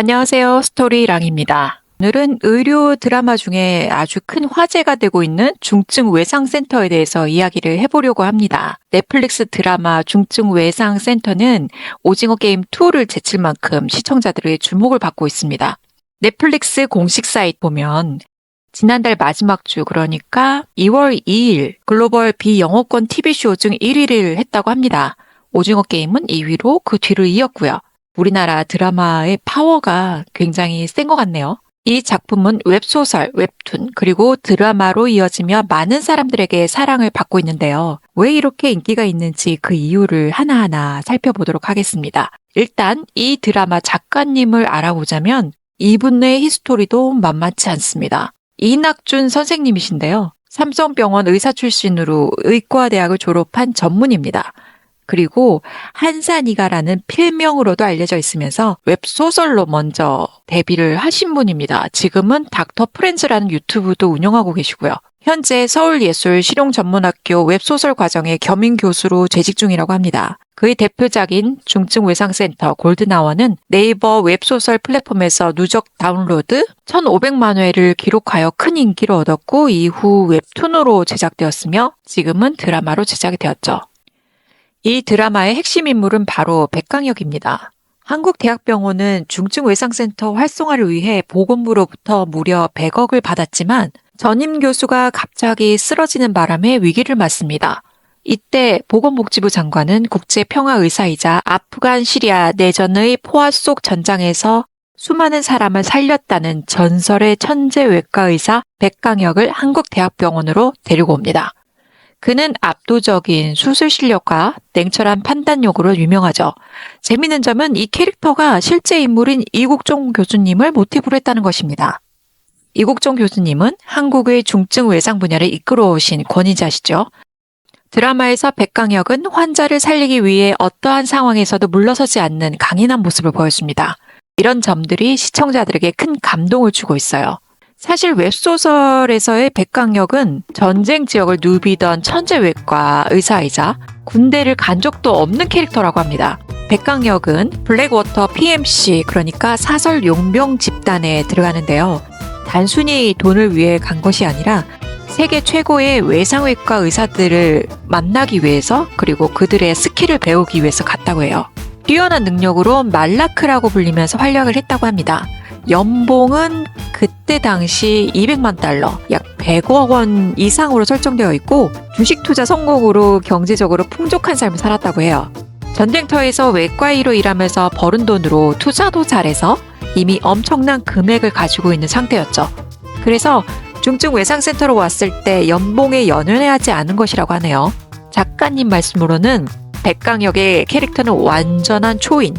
안녕하세요. 스토리랑입니다. 오늘은 의료 드라마 중에 아주 큰 화제가 되고 있는 중증 외상센터에 대해서 이야기를 해보려고 합니다. 넷플릭스 드라마 중증 외상센터는 오징어 게임 2를 제칠 만큼 시청자들의 주목을 받고 있습니다. 넷플릭스 공식 사이트 보면 지난달 마지막 주 그러니까 2월 2일 글로벌 비영어권 TV쇼 중 1위를 했다고 합니다. 오징어 게임은 2위로 그 뒤를 이었고요. 우리나라 드라마의 파워가 굉장히 센 것 같네요. 이 작품은 웹소설, 웹툰, 그리고 드라마로 이어지며 많은 사람들에게 사랑을 받고 있는데요. 왜 이렇게 인기가 있는지 그 이유를 하나하나 살펴보도록 하겠습니다. 일단 이 드라마 작가님을 알아보자면 이분의 히스토리도 만만치 않습니다. 이낙준 선생님이신데요. 삼성병원 의사 출신으로 의과대학을 졸업한 전문입니다. 그리고 한산이가라는 필명으로도 알려져 있으면서 웹소설로 먼저 데뷔를 하신 분입니다. 지금은 닥터 프렌즈라는 유튜브도 운영하고 계시고요. 현재 서울예술실용전문학교 웹소설 과정의 겸임 교수로 재직 중이라고 합니다. 그의 대표작인 중증외상센터 골든아워는 네이버 웹소설 플랫폼에서 누적 다운로드 1,500만 회를 기록하여 큰 인기를 얻었고 이후 웹툰으로 제작되었으며 지금은 드라마로 제작이 되었죠. 이 드라마의 핵심 인물은 바로 백강혁입니다. 한국대학병원은 중증외상센터 활성화를 위해 보건부로부터 무려 100억을 받았지만 전임 교수가 갑자기 쓰러지는 바람에 위기를 맞습니다. 이때 보건복지부 장관은 국제평화의사이자 아프간 시리아 내전의 포화 속 전장에서 수많은 사람을 살렸다는 전설의 천재 외과의사 백강혁을 한국대학병원으로 데리고 옵니다. 그는 압도적인 수술 실력과 냉철한 판단력으로 유명하죠. 재미있는 점은 이 캐릭터가 실제 인물인 이국종 교수님을 모티브로 했다는 것입니다. 이국종 교수님은 한국의 중증 외상 분야를 이끌어 오신 권위자시죠. 드라마에서 백강혁은 환자를 살리기 위해 어떠한 상황에서도 물러서지 않는 강인한 모습을 보였습니다. 이런 점들이 시청자들에게 큰 감동을 주고 있어요. 사실 웹소설에서의 백강혁은 전쟁 지역을 누비던 천재 외과 의사이자 군대를 간 적도 없는 캐릭터라고 합니다. 백강혁은 블랙워터 PMC 그러니까 사설 용병 집단에 들어가는데요. 단순히 돈을 위해 간 것이 아니라 세계 최고의 외상외과 의사들을 만나기 위해서 그리고 그들의 스킬을 배우기 위해서 갔다고 해요. 뛰어난 능력으로 말라크라고 불리면서 활약을 했다고 합니다. 연봉은 그때 당시 200만 달러, 약 100억 원 이상으로 설정되어 있고 주식 투자 성공으로 경제적으로 풍족한 삶을 살았다고 해요. 전쟁터에서 외과의로 일하면서 벌은 돈으로 투자도 잘해서 이미 엄청난 금액을 가지고 있는 상태였죠. 그래서 중증 외상센터로 왔을 때 연봉에 연연해하지 않은 것이라고 하네요. 작가님 말씀으로는 백강혁의 캐릭터는 완전한 초인,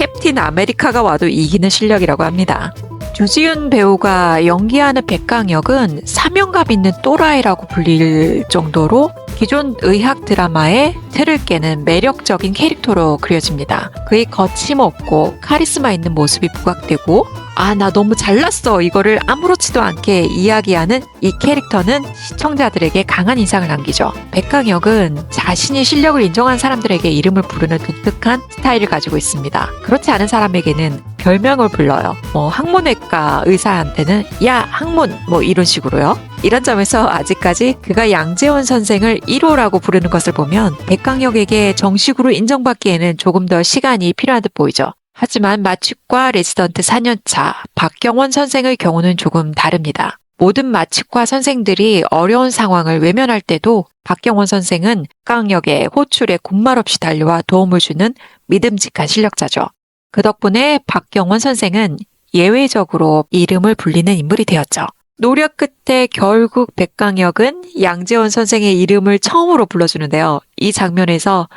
캡틴 아메리카가 와도 이기는 실력이라고 합니다. 주지훈 배우가 연기하는 백강혁은 사명감 있는 또라이라고 불릴 정도로 기존 의학 드라마의 틀을 깨는 매력적인 캐릭터로 그려집니다. 그의 거침없고 카리스마 있는 모습이 부각되고 아, 나 너무 잘났어. 이거를 아무렇지도 않게 이야기하는 이 캐릭터는 시청자들에게 강한 인상을 남기죠. 백강혁은 자신이 실력을 인정한 사람들에게 이름을 부르는 독특한 스타일을 가지고 있습니다. 그렇지 않은 사람에게는 별명을 불러요. 뭐 항문외과 의사한테는 야 항문 뭐 이런 식으로요. 이런 점에서 아직까지 그가 양재원 선생을 1호라고 부르는 것을 보면 백강혁에게 정식으로 인정받기에는 조금 더 시간이 필요한 듯 보이죠. 하지만 마취과 레지던트 4년차 박경원 선생의 경우는 조금 다릅니다. 모든 마취과 선생들이 어려운 상황을 외면할 때도 박경원 선생은 강력에 호출에 군말 없이 달려와 도움을 주는 믿음직한 실력자죠. 그 덕분에 박경원 선생은 예외적으로 이름을 불리는 인물이 되었죠. 노력 끝에 결국 백강혁은 양재원 선생의 이름을 처음으로 불러주는데요. 이 장면에서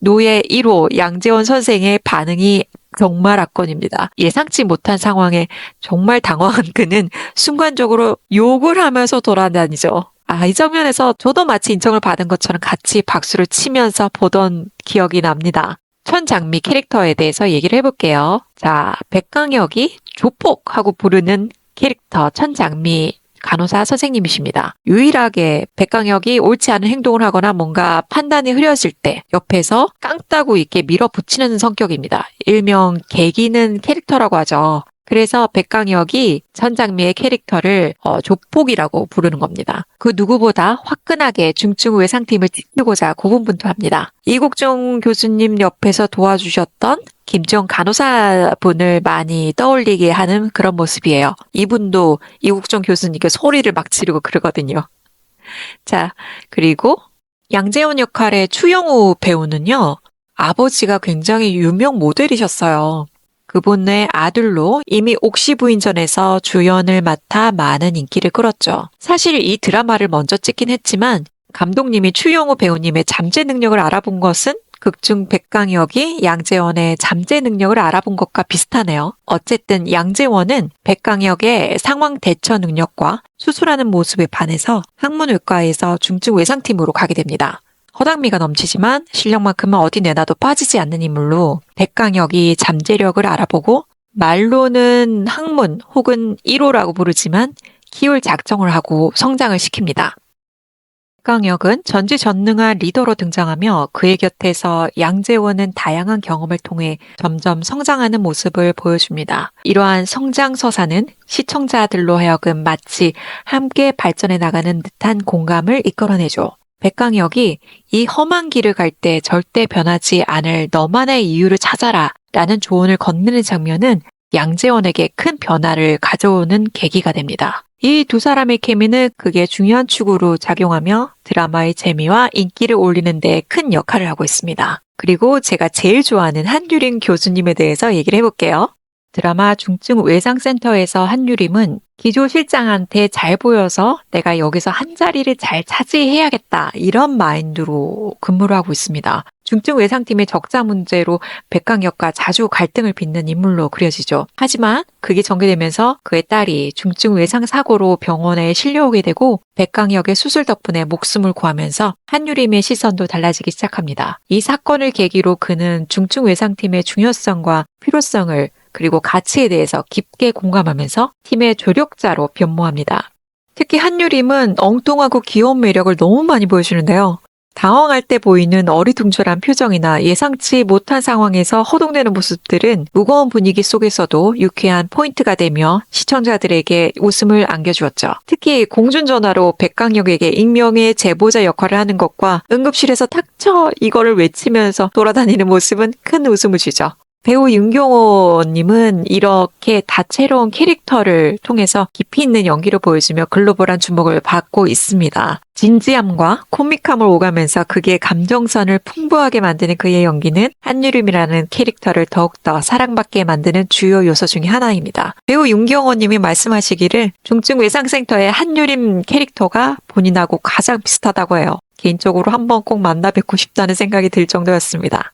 노예 1호 양재원 선생의 반응이 정말 압권입니다. 예상치 못한 상황에 정말 당황한 그는 순간적으로 욕을 하면서 돌아다니죠. 아, 이 장면에서 저도 마치 인정을 받은 것처럼 같이 박수를 치면서 보던 기억이 납니다. 천장미 캐릭터에 대해서 얘기를 해볼게요. 자, 백강혁이 조폭하고 부르는 캐릭터 천장미 간호사 선생님이십니다. 유일하게 백강혁이 옳지 않은 행동을 하거나 뭔가 판단이 흐려질 때 옆에서 깡따구 있게 밀어붙이는 성격입니다. 일명 개기는 캐릭터라고 하죠. 그래서 백강혁이 전장미의 캐릭터를 어, 조폭이라고 부르는 겁니다. 그 누구보다 화끈하게 중증 외상팀을 지키고자 고군분투합니다. 이국종 교수님 옆에서 도와주셨던 김지영 간호사분을 많이 떠올리게 하는 그런 모습이에요. 이분도 이국종 교수님께 소리를 막 지르고 그러거든요. 자, 그리고 양재원 역할의 추영우 배우는요, 아버지가 굉장히 유명 모델이셨어요. 그분의 아들로 이미 옥시 부인전에서 주연을 맡아 많은 인기를 끌었죠. 사실 이 드라마를 먼저 찍긴 했지만 감독님이 추영우 배우님의 잠재 능력을 알아본 것은 극중 백강혁이 양재원의 잠재 능력을 알아본 것과 비슷하네요. 어쨌든 양재원은 백강혁의 상황 대처 능력과 수술하는 모습에 반해서 항문외과에서 중증 외상팀으로 가게 됩니다. 허당미가 넘치지만 실력만큼은 어디 내놔도 빠지지 않는 인물로 백강혁이 잠재력을 알아보고 말로는 항문 혹은 1호라고 부르지만 키울 작정을 하고 성장을 시킵니다. 백강혁은 전지전능한 리더로 등장하며 그의 곁에서 양재원은 다양한 경험을 통해 점점 성장하는 모습을 보여줍니다. 이러한 성장 서사는 시청자들로 하여금 마치 함께 발전해 나가는 듯한 공감을 이끌어내죠. 백강혁이 이 험한 길을 갈 때 절대 변하지 않을 너만의 이유를 찾아라 라는 조언을 건네는 장면은 양재원에게 큰 변화를 가져오는 계기가 됩니다. 이 두 사람의 케미는 그게 중요한 축으로 작용하며 드라마의 재미와 인기를 올리는 데 큰 역할을 하고 있습니다. 그리고 제가 제일 좋아하는 한유림 교수님에 대해서 얘기를 해볼게요. 드라마 중증 외상센터에서 한유림은 기조실장한테 잘 보여서 내가 여기서 한 자리를 잘 차지해야겠다 이런 마인드로 근무를 하고 있습니다. 중증 외상팀의 적자 문제로 백강혁과 자주 갈등을 빚는 인물로 그려지죠. 하지만 그게 전개되면서 그의 딸이 중증 외상 사고로 병원에 실려오게 되고 백강혁의 수술 덕분에 목숨을 구하면서 한유림의 시선도 달라지기 시작합니다. 이 사건을 계기로 그는 중증 외상팀의 중요성과 필요성을 그리고 가치에 대해서 깊게 공감하면서 팀의 조력자로 변모합니다. 특히 한유림은 엉뚱하고 귀여운 매력을 너무 많이 보여주는데요. 당황할 때 보이는 어리둥절한 표정이나 예상치 못한 상황에서 허둥대는 모습들은 무거운 분위기 속에서도 유쾌한 포인트가 되며 시청자들에게 웃음을 안겨주었죠. 특히 공중전화로 백강혁에게 익명의 제보자 역할을 하는 것과 응급실에서 탁쳐 이거를 외치면서 돌아다니는 모습은 큰 웃음을 주죠. 배우 윤경호님은 이렇게 다채로운 캐릭터를 통해서 깊이 있는 연기를 보여주며 글로벌한 주목을 받고 있습니다. 진지함과 코믹함을 오가면서 그게 감정선을 풍부하게 만드는 그의 연기는 한유림이라는 캐릭터를 더욱더 사랑받게 만드는 주요 요소 중의 하나입니다. 배우 윤경호님이 말씀하시기를 중증 외상센터의 한유림 캐릭터가 본인하고 가장 비슷하다고 해요. 개인적으로 한번 꼭 만나 뵙고 싶다는 생각이 들 정도였습니다.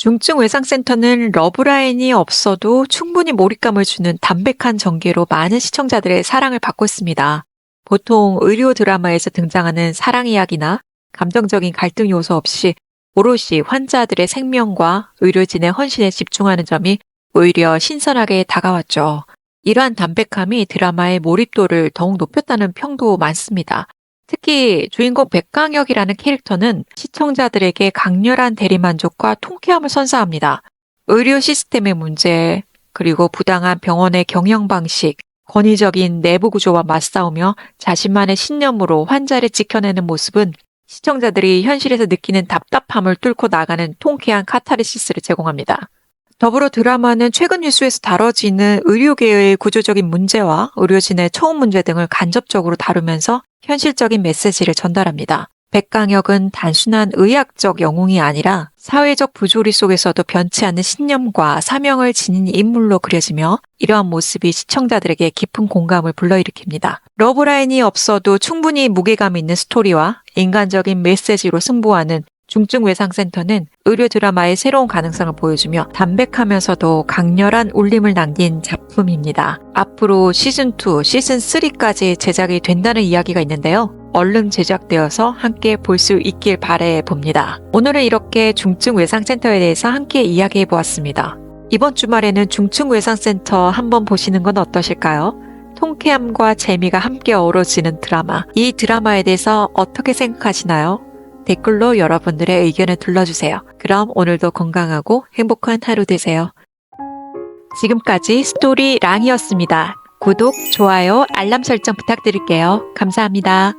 중증 외상센터는 러브라인이 없어도 충분히 몰입감을 주는 담백한 전개로 많은 시청자들의 사랑을 받고 있습니다. 보통 의료 드라마에서 등장하는 사랑 이야기나 감정적인 갈등 요소 없이 오롯이 환자들의 생명과 의료진의 헌신에 집중하는 점이 오히려 신선하게 다가왔죠. 이러한 담백함이 드라마의 몰입도를 더욱 높였다는 평도 많습니다. 특히 주인공 백강혁이라는 캐릭터는 시청자들에게 강렬한 대리만족과 통쾌함을 선사합니다. 의료 시스템의 문제, 그리고 부당한 병원의 경영 방식, 권위적인 내부 구조와 맞싸우며 자신만의 신념으로 환자를 지켜내는 모습은 시청자들이 현실에서 느끼는 답답함을 뚫고 나가는 통쾌한 카타르시스를 제공합니다. 더불어 드라마는 최근 뉴스에서 다뤄지는 의료계의 구조적인 문제와 의료진의 처우 문제 등을 간접적으로 다루면서 현실적인 메시지를 전달합니다. 백강혁은 단순한 의학적 영웅이 아니라 사회적 부조리 속에서도 변치 않는 신념과 사명을 지닌 인물로 그려지며 이러한 모습이 시청자들에게 깊은 공감을 불러일으킵니다. 러브라인이 없어도 충분히 무게감 있는 스토리와 인간적인 메시지로 승부하는 중증 외상센터는 의료 드라마의 새로운 가능성을 보여주며 담백하면서도 강렬한 울림을 남긴 작품입니다. 작품입니다. 앞으로 시즌2, 시즌3까지 제작이 된다는 이야기가 있는데요. 얼른 제작되어서 함께 볼 수 있길 바래 봅니다. 오늘은 이렇게 중증 외상센터에 대해서 함께 이야기해 보았습니다. 이번 주말에는 중증 외상센터 한번 보시는 건 어떠실까요? 통쾌함과 재미가 함께 어우러지는 드라마. 이 드라마에 대해서 어떻게 생각하시나요? 댓글로 여러분들의 의견을 둘러주세요. 그럼 오늘도 건강하고 행복한 하루 되세요. 지금까지 스토리랑이었습니다. 구독, 좋아요, 알람 설정 부탁드릴게요. 감사합니다.